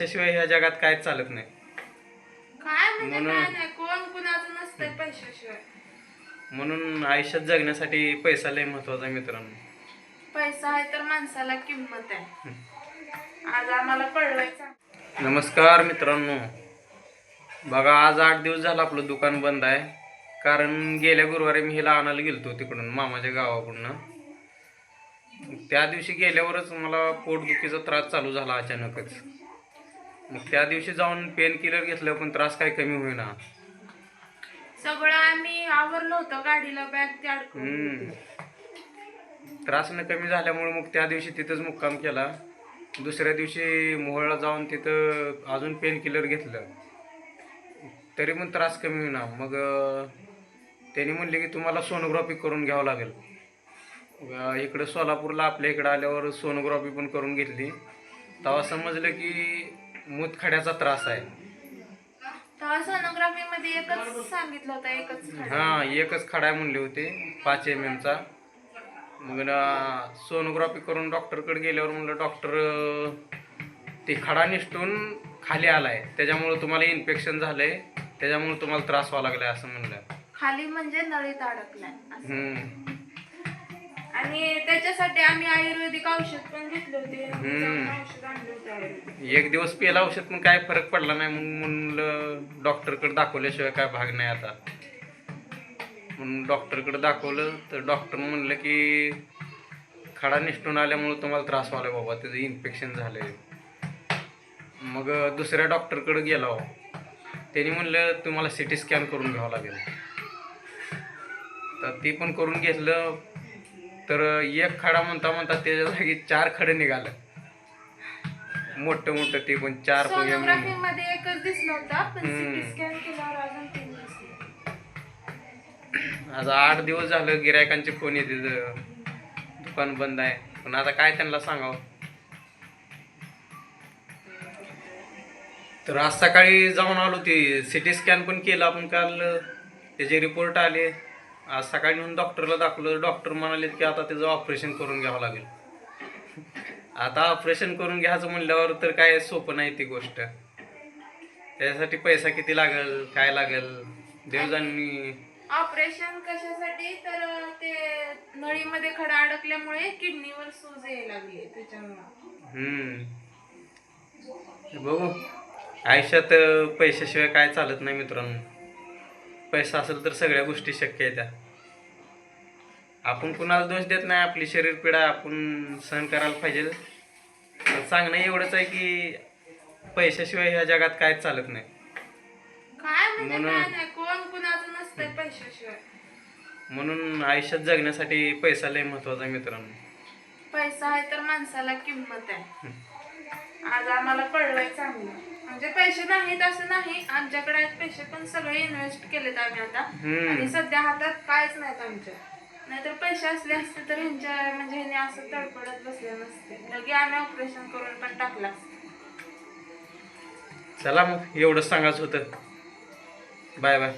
त्याशिवाय ह्या जगात काय चालत नाही. काय म्हणजे म्हणून- काय नाही कोण कुणाचं नसतंय पैशाशिवाय. म्हणून आयुष्यात जगण्यासाठी पैसा लय महत्त्वाचा आहे मित्रांनो. पैसा आहे तर माणसाला किंमत आहे. आज आम्हाला कळलंय चांगलं. नमस्कार मित्रांनो. बघा आज आठ दिवस झालं आपलं दुकान बंद आहे. कारण गेल्या गुरुवारी मी हिला आणायला गेलतो तिकडून मामाच्या गावाकडून. त्या दिवशी गेल्यावरच मला पोटदुखीचा त्रास चालू झाला अचानकच. मग त्या दिवशी जाऊन पेन किलर घेतलं पण त्रास काही कमी होईना. सगळं आम्ही आवरलं होतं गाडीला बॅग ते अडकून हम्म. त्रास न कमी झाल्यामुळे मग त्या दिवशी तिथंच मुक्काम केला. दुसऱ्या दिवशी मोहळला जाऊन तिथं अजून पेन किलर घेतलं. तरी पण त्रास कमी होईना. मग अं, त्यांनी म्हणले की तुम्हाला सोनोग्राफी करून घ्यावं लागेल. अं, इकडं सोलापूरला आपल्या इकडं आल्यावर सोनोग्राफी पण करून घेतली. तेव्हा समजलं की मूतखड्याचा त्रास आहे तेव्हा सोनोग्राफी मध्ये एकच सांगितलं होतं एकच खडा. हा एकच खडा म्हणले होते पाच एम एमचा मग ना सोनोग्राफी करून डॉक्टरकडे गेल्यावर म्हणलं डॉक्टर ते खडा निसटून खाली आलाय त्याच्यामुळे तुम्हाला इन्फेक्शन झालंय त्याच्यामुळे तुम्हाला त्रास व्हावा लागलाय असं म्हणलं खाली म्हणजे नळीत अडकलाय असं. हम्म. आणि त्याच्यासाठी आम्ही आयुर्वेदिक औषध पण घेतले होते हम्म. औषध. एक दिवस पेला औषध पण काय फरक पडला नाही. म्हणून म्हणलं डॉक्टरकडे दाखवल्याशिवाय काय भाग नाही आता. म्हणून डॉक्टरकडे दाखवलं तर डॉक्टर म्हणलं की खडा निष्ठून आल्यामुळे तुम्हाला त्रास व्हायला बाबा त्याचं इन्फेक्शन झालंय. मग दुसऱ्या डॉक्टरकडे गेला हो. त्यांनी म्हणलं तुम्हाला सी टी स्कॅन करून घ्यावं लागेल. तर ते पण करून घेतलं. तर एक खडा म्हणता म्हणता त्याच्या जागी चार खडे निघालं. मोठं मोठं ते पण चार सोनोग्राफी मध्ये एकच दिसलं होतं पण हम्म. सिटी स्कॅन केल्यावर अजून तीन दिसले. आज आठ दिवस झालं गिरायकांचे फोन येते दुकान बंद आहे. पण आता काय त्यांना सांगावं? तर आज सकाळी जाऊन आलो ते सिटी स्कॅन पण केलं. आपण काल त्याचे रिपोर्ट आले. आज सकाळी नेऊन डॉक्टरला दाखवलं. डॉक्टर म्हणाले की आता त्याचं ऑपरेशन करून घ्यावं लागेल. आता ऑपरेशन करून घ्यायचं म्हणल्यावर तर काय सोपं नाही ती गोष्ट. त्याच्यासाठी पैसा किती लागेल काय लागेल? देवजांनी ऑपरेशन कशासाठी? तर ते नळीमध्ये खडा अडकल्यामुळे किडनीवर सूज यायला लागली त्याच्यामुळे. हम्म. बघू. आयुष्यात पैशाशिवाय काय चालत नाही मित्रांनो. पैसा असेल तर सगळ्या गोष्टी शक्य आहेत त्या. आपण कुणाला दोष देत नाही आपली शरीर पीडा आपण सहन करायला पाहिजे. सांगणं एवढंच आहे की पैशाशिवाय ह्या जगात काय चालत नाही. काय म्हणजे म्हणून- काय नाही कोण कुणाचं नसतंय पैशाशिवाय. म्हणून आयुष्यात जगण्यासाठी पैसा लय महत्त्वाचा आहे मित्रांनो. पैसा आहे तर माणसाला किंमत आहे. आज आम्हाला कळलंय चांगलं. म्हणजे पैसे नाहीत असं नाही आमच्याकडे आहेत पैसे पण सगळे इन्व्हेस्ट केलेत आम्ही आता. हम्म. आणि सध्या हातात काहीच नाहीत आमच्या. नाहीतर पैसे असले असते तर ह्यांच्या म्हणजे ह्याने असं तडपडत बसले नसते. लगे आम्ही ऑपरेशन करून पण टाकलं असतं. चला मग एवढंच सांगायचं होतं. Bye bye